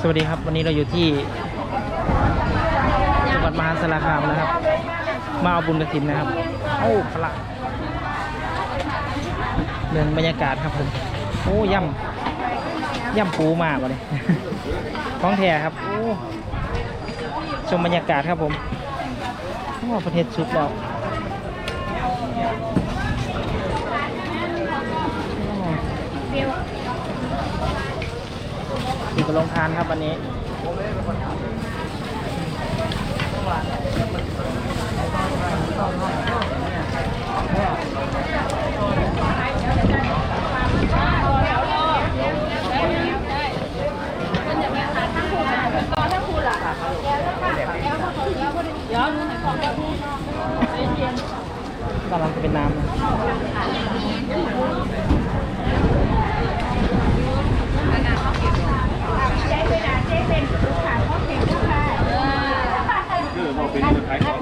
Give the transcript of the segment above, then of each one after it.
สวัสดีครับ วันนี้เราอยู่ที่จังหวัดมหาสารคามนะครับ มาเอาบุญกระถินนะครับโอ้พละเดินบรรยากาศครับผมโอ้ย่ำย่ำปูมากเลยของแท้ครับโอ้ชมบรรยากาศครับผมโอ้ประเทศชุบแล้ว องทานครับวันนี้กำลังจะเป็นน้ำนะ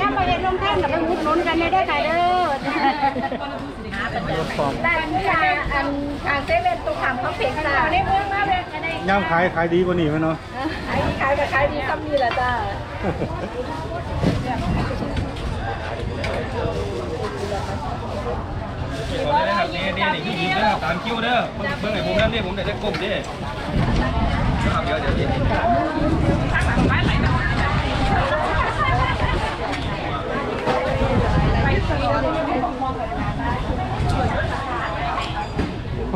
ย่าไปเห็นลงแท่นกับไปหุดหนุนกันได้ได้ค่ะเด้อ รถฟอร์มได้ที่ลาอันทางเซเว่นตรงขามเขาเพ่งจ้าได้เพิ่มมาเลยย่างขายขายดีกว่านี้ไหมเนาะขายขายกับขายดีซ้ำนี่แหละจ้าขอได้ครับนี่นี่นี่พี่ยิ้มเด้อตามคิวเด้อเบิ่งไอ้ผมนั่นนี่ผมได้จะก้มดิครับเดี๋ยวเดี๋ยว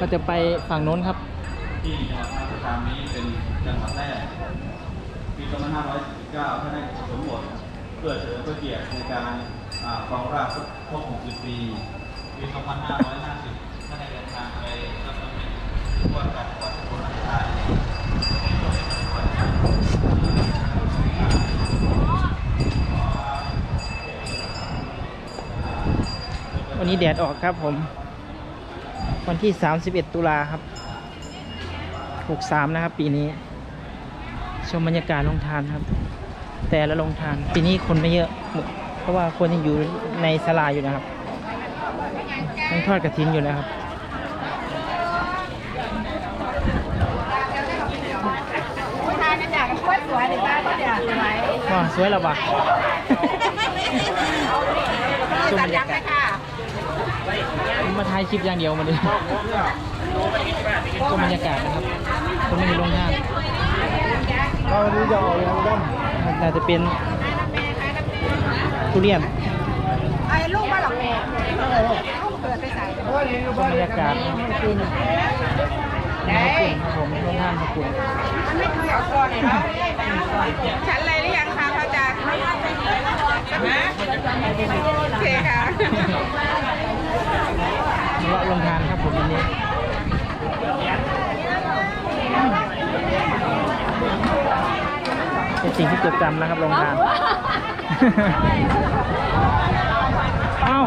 ก็จะไปฝั่งโน้นครับ ที่จังหวัดมหาสารคามนี้เป็นจังหวัดแรกปี 2549ท่านได้สมบทเพื่อเฉลิมพระเกียรติในการอ่าครองราชย์ครบ 60 ปีปี 2550ท่านได้เดินทางไปรับตำแหน่งผู้ว่าการจังหวัดอุบลราชธานีวันนี้แดดออกครับผม วันที่ 31 ตุลาครับ 63 นะครับ ปีนี้ ชมบรรยากาศโรงทานครับ แต่ละโรงทาน ปีนี้คนไม่เยอะ เพราะว่าคนยังอยู่ในศาลาอยู่นะครับยังทอดกระถินอยู่นะครับผู้ชายกันจากสวยสวยเลยจ้าจ้าสวยว้าสวยแล้วปะชมบรรยากาศค่ะ มาถ่ายคลิปอย่างเดียวมาเลยชมบรรยากาศนะครับคนไม่มีโรงทานเอาอันนี้จะออกยังด้น่าจะเป็นทุเรียนไอ้ลูกมาหรอกแม่ลูกเปิดไปใส่ชมบรรยากาศนะครับขอบคุณครับผมโรงทานขอบคุณมันไม่เกี่ยวก่อนเนาะฉันอะไรหรือยังคะพระอาจารย์นะโอเคค่ะเลาะลงทานครับ ผมวันนี้เป็นสิ่งที่จดจำนะครับลงทาน เอ้า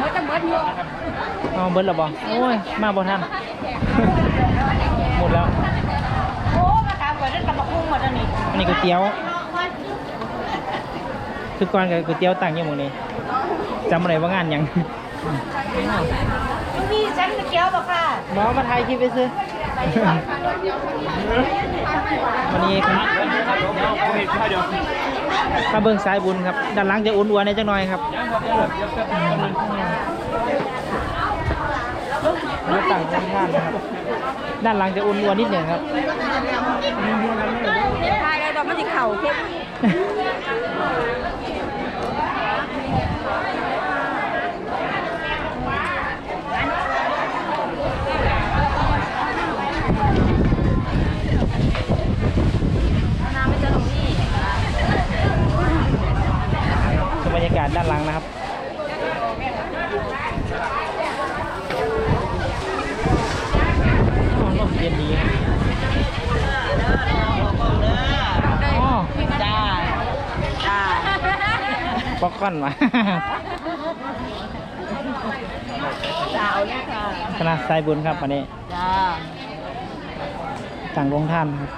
มื่อจะเมื่ออยู่เอาเบิร์ดระบอโอ้ย มาบ่ทัน หมดแล้ว โอ้มาถามก่อนเรื่องกระบอกกุ้งหมดแล้วนี่อันนี้ก๋วยเตี๋ยว คือก่อนกับก๋วยเตี๋ยวตั้งอยู่หมองนี้จำอะไรว่างานหยัง ลูกพี่ฉันจะเกียวบอกค่ะหมอมาถ่ายคลิปไปซื้อวันนี้ครับมาเบิ่งสายบุญครับ ด้านหลังจะอุ่นอัวในจังหน่อยครับแล้วต่างกันท่านนะครับ ด้านหลังจะอุ่นอัวนิดหนึ่งครับทายแล้วดอกมันจะเข่าเข้ม นะครับ ร่มเย็นดีป๊อกก้อนมาสาวเลยค่ะคณะสายบุญครับวันนี้ จ้าสั่งลงท่านครับ